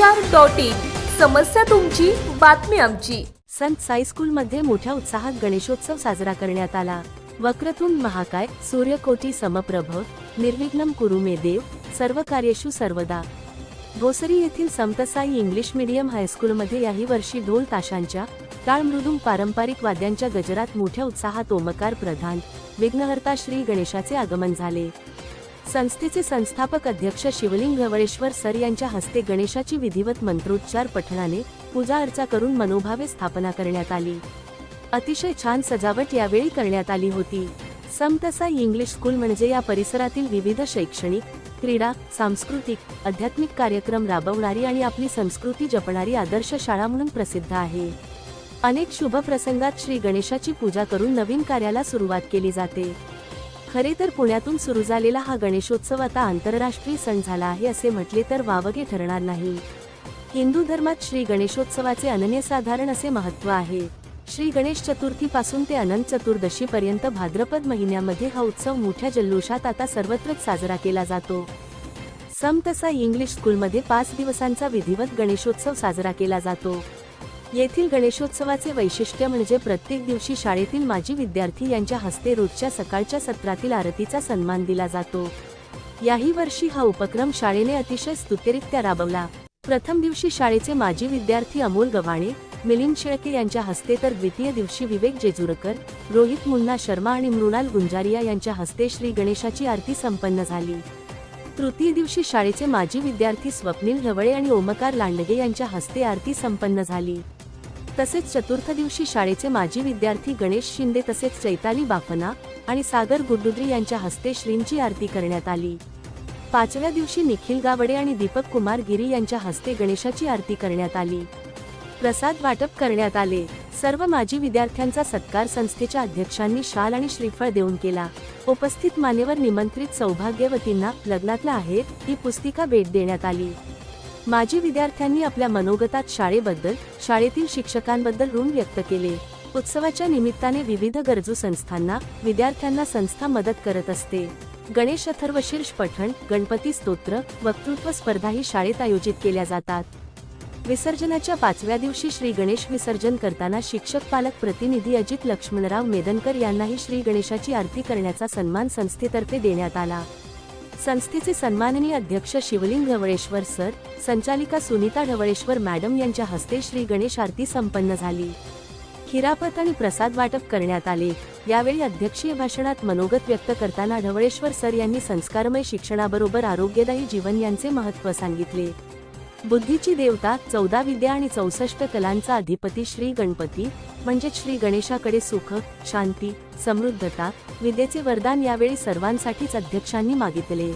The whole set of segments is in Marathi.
समाचार डॉट इन समस्या तुमची बातमी आमची. संत साईस्कूलमध्ये मोठ्या उत्साहात गणेशोत्सव साजरा करण्यात आला. वक्रतुंड महाकाय सूर्यकोटी समप्रभ निर्विघ्नम कुरु मे देव सर्व कार्येषु सर्वदा. भोसरी येथील समतसाई इंग्लिश मीडियम हायस्कूलमध्ये याही वर्षी ढोल ताशांच्या टाळ मृदुंग पारंपरिक वाद्यांच्या गजरात मोठ्या उत्साहात ओमकार प्रधान विघ्नहर्ता श्री गणेशाचे आगमन झाले. संस्थेचे संस्थापक अध्यक्ष शिवलिंग गवळेश्वर सर यांच्या हस्ते गणेशाची विधिवत मंत्रोच्चार पठणाने पूजा अर्चा करून मनोभावे स्थापना करण्यात आली. अतिशय छान सजावट यावेळी करण्यात आली होती. समतसाई इंग्लिश स्कूल म्हणजे या परिसरातील विविध शैक्षणिक क्रीडा सांस्कृतिक आध्यात्मिक कार्यक्रम राबवणारी आणि आपली संस्कृती जपणारी आदर्श शाळा म्हणून प्रसिद्ध आहे. अनेक शुभ प्रसंगात श्री गणेशाची पूजा करून नवीन कार्याला सुरुवात केली जाते. खरे तर पुण्यातून सुरू झालेला हा गणेशोत्सव आता आंतरराष्ट्रीय सण झाला आहे असे म्हटले तर वावगे ठरणार नाही. हिंदू धर्मात श्री गणेशोत्सवाचे अनन्यसाधारण असे महत्त्व आहे. श्री गणेश चतुर्थीपासून ते अनंत चतुर्दशी पर्यंत भाद्रपद महिन्यामध्ये हा उत्सव मोठ्या जल्लोषात आता सर्वत्रच साजरा केला जातो. सम तसा इंग्लिश स्कूलमध्ये पाच दिवसांचा विधिवत गणेशोत्सव साजरा केला जातो. येथील गणेशोत्सवाचे वैशिष्ट्य म्हणजे प्रत्येक दिवशी शाळेतील माजी विद्यार्थी यांच्या हस्ते रोजच्या सकाळच्या सत्रातील आरतीचा सन्मान दिला जातो. याही वर्षी हा उपक्रम शाळेने अतिशय स्तुत्यरित्या राबवला. प्रथम दिवशी शाळेचे माजी विद्यार्थी अमोल गव्हाणे मिलिंद शेळके यांच्या हस्ते तर द्वितीय दिवशी विवेक जेजुरकर रोहित मुन्ना शर्मा आणि मृणाल गुंजारिया यांच्या हस्ते श्री गणेशाची आरती संपन्न झाली. तृतीय दिवशी शाळेचे माजी विद्यार्थी स्वप्नील ढवळे आणि ओमकार लांडगे यांच्या हस्ते आरती संपन्न झाली. तसेच चतुर्थ दिवशी शाळेचे माजी विद्यार्थी गणेश शिंदे तसेच चैताली बाफना आणि सागर गुड्डुद्री यांच्या हस्ते श्रींची आरती करण्यात आली. पाचव्या दिवशी निखिल गावडे आणि दीपक कुमार गिरी यांच्या हस्ते गणेशाची आरती करण्यात आली. प्रसाद वाटप करण्यात आले. सर्व माजी विद्यार्थ्यांचा सत्कार संस्थेच्या अध्यक्षांनी शाल आणि श्रीफळ देऊन केला. उपस्थित मान्यवर निमंत्रित सौभाग्यवतींना लग्नातला आहे ही पुस्तिका भेट देण्यात आली. माजी विद्यार्थ्यांनी आपल्या मनोगतात शाळेबद्दल शाळेतील शिक्षकांबद्दल ऋण व्यक्त केले. उत्सवाच्या निमित्ताने विविध गरजू संस्थांना विद्यार्थ्यांना संस्था मदत करत असते. गणेश अथर्वशीर्ष पठण गणपती स्तोत्र वक्तृत्व स्पर्धाही शाळेत आयोजित केल्या जातात. विसर्जनाच्या पाचव्या दिवशी श्री गणेश विसर्जन करताना शिक्षक पालक प्रतिनिधी अजित लक्ष्मणराव मेदनकर यांनाही श्री गणेशाची आरती करण्याचा सन्मान संस्थेतर्फे देण्यात आला. संस्थेचे सन्माननीय अध्यक्ष शिवलिंग ढवळेश्वर सर संचालिका सुनीता ढवळेश्वर मॅडम यांच्या हस्ते श्री गणेश आरती संपन्न झाली. खिरापत आणि प्रसाद वाटप करण्यात आले. यावेळी अध्यक्षीय भाषणात मनोगत व्यक्त करताना ढवळेश्वर सर यांनी संस्कारमय शिक्षणाबरोबर आरोग्यदायी जीवन यांचे महत्त्व सांगितले. बुद्धीची देवता चौदा विद्या आणि चौसष्ट कलांचा अधिपती श्री गणपती म्हणजे श्री गणेशाकडे सुख शांती समृद्धता विद्येचे वरदान यावेळी सर्वांसाठीच अध्यक्षांनी मागितले.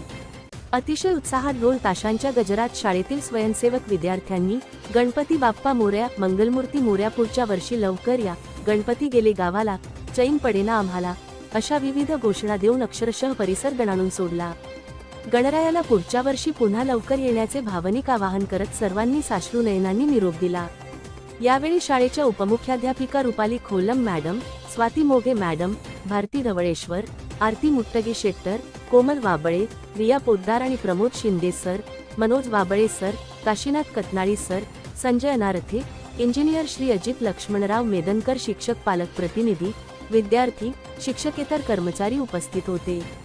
अतिशय उत्साहात ढोल ताशांच्या गजरात शाळेतील स्वयंसेवक विद्यार्थ्यांनी गणपती बाप्पा मोऱ्या मंगलमूर्ती मोऱ्या पुढच्या वर्षी लवकर या गणपती गेले गावाला चैन पडेना आम्हाला अशा विविध घोषणा देऊन अक्षरशः परिसर गणाणून सोडला. गणरायाला पुढच्या वर्षी पुन्हा लवकर येण्याचे भावनिक आवाहन करत सर्वांनी साश्रू नयनांनी निरोप दिला. यावेळी शाळेच्या उपमुख्याध्यापिका रुपाली खोलम मॅडम स्वाती मोघे मॅडम भारती ढवळेश्वर आरती मुट्टगी शेट्टर कोमल वाबळे रिया पोद्दार आणि Pramod Shinde sir Manoj Wable sir Kashinath Katnali sir Sanjay Anarthe engineer Shri Ajit Laxmanrao Medankar शिक्षक पालक प्रतिनिधी विद्यार्थी शिक्षकेतर कर्मचारी उपस्थित होते.